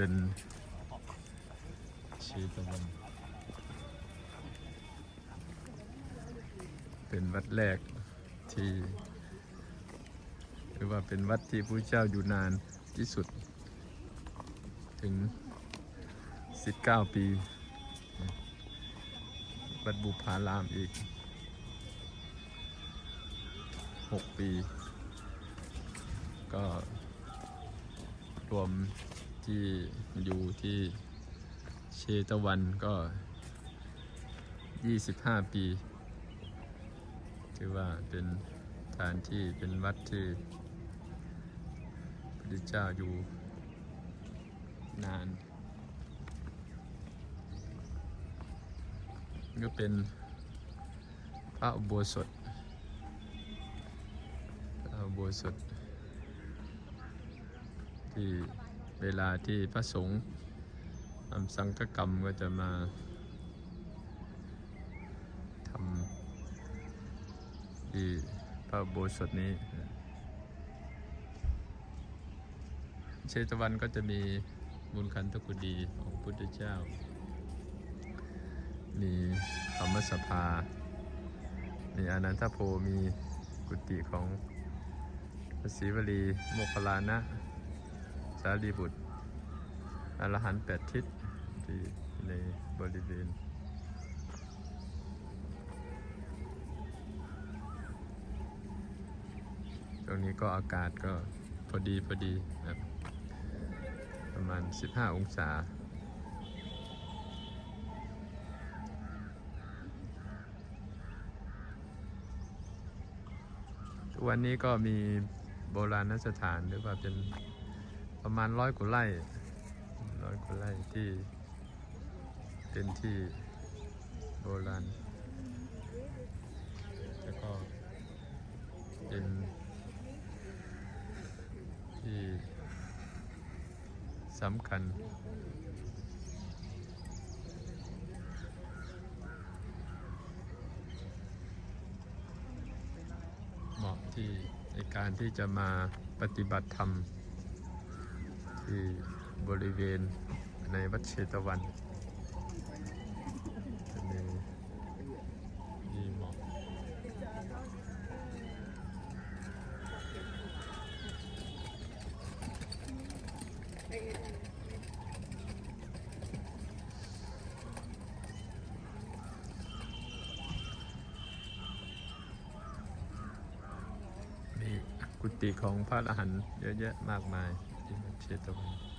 เป็นชีตะวันเป็นวัดแรกที่หรือว่าเป็นวัดที่พระเจ้าอยู่นานที่สุด ถึง 19 ปี วัดบุพารามอีก 6 ปี ก็รวม ที่อยู่ที่เชตวันก็ 25 ปี ถือว่าเป็นสถานที่เป็นวัดที่พระเจ้าอยู่นาน ก็เป็นพระอุโบสถพระอุโบสถที่ เวลาที่พระสงฆ์ทำสังฆกรรมก็จะมาทำที่พระโบสถนี้ เชตวันก็จะมีบุญคันธกุฎีของพุทธเจ้า มีธรรมสภา มีอนันทโพมีกุฏิของพระศรีวลีโมคลานะารีบุตรอรหันต์แปดทิศที่ในบริเวณตรงนี้ก็อากาศก็พอดีพอดีนะครับประมาณ 15 องศาวันนี้ก็มีโบราณสถานหรือว่าเป็น ประมาณร้อยกว่าไร่ร้อยกว่าไร่ที่เป็นที่โบราณแล้วก็เป็นที่สำคัญเหมาะที่ในการที่จะมาปฏิบัติธรรม ที่บริเวณในวัดเชตวันจะมีที่เหมาะมีกุฏิของพระอรหันต์เยอะแยะมากมาย ที่วัดเชตวัน